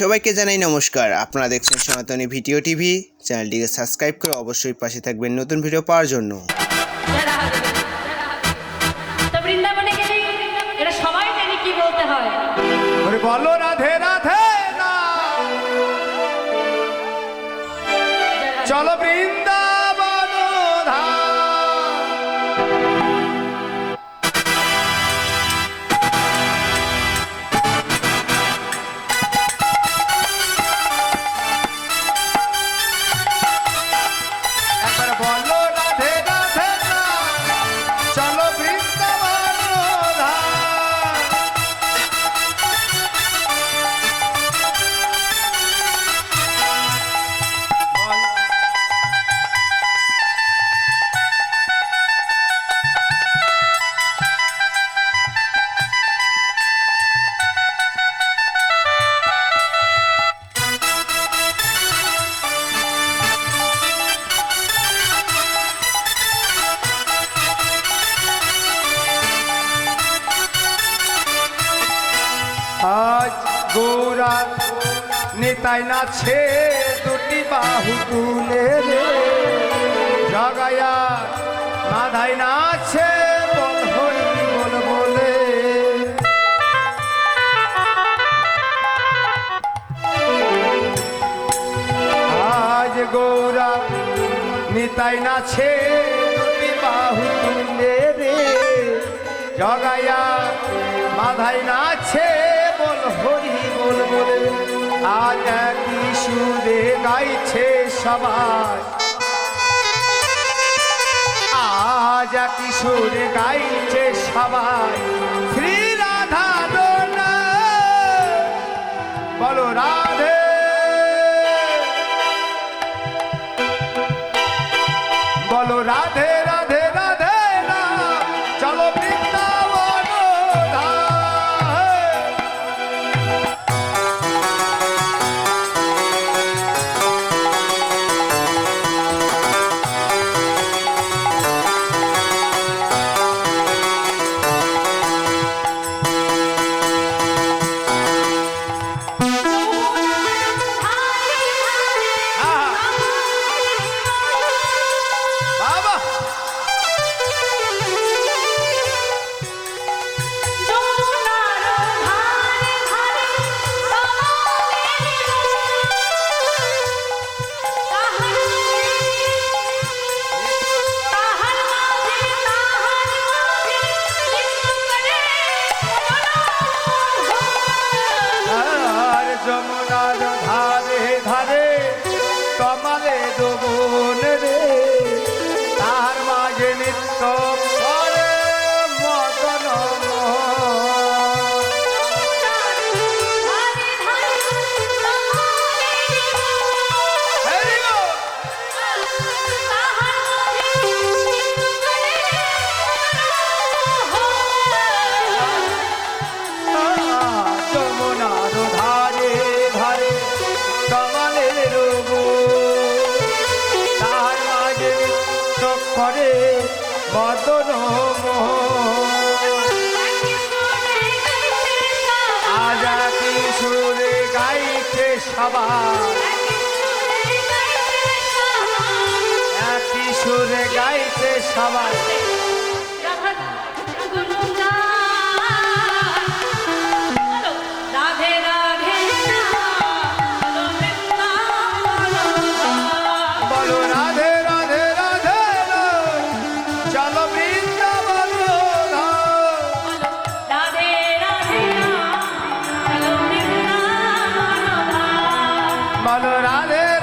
সবাইকে জানাই নমস্কার। আপনারা দেখছেন সনাতনী ভিডিও টিভি। চ্যানেলটিকে সাবস্ক্রাইব করে অবশ্যই পাশে থাকবেন নতুন ভিডিও পাওয়ার জন্য। বৃন্দাবনে গেলে এটা সবাই জানে কি বলতে হয়। বলো রাধে রাধে চলো বৃন্দাবন বলো গৌরা, নেতাই নাছে দুটি বাহু তুলে রে। জগায়া মাধাই নাছে গৌরা, নিতাই নাছে দুটি বাহু তুলে রে। জগায়া মাধাই নাছে সুরে গাইছে সবাই। আজ একই সুরে গাইছে সবাই। শ্রী রাধা বলো রাধে। বলো রাধে করে মদন সুরে গাইছে সবাই। সুরে গাইছে সবাই। Colorado.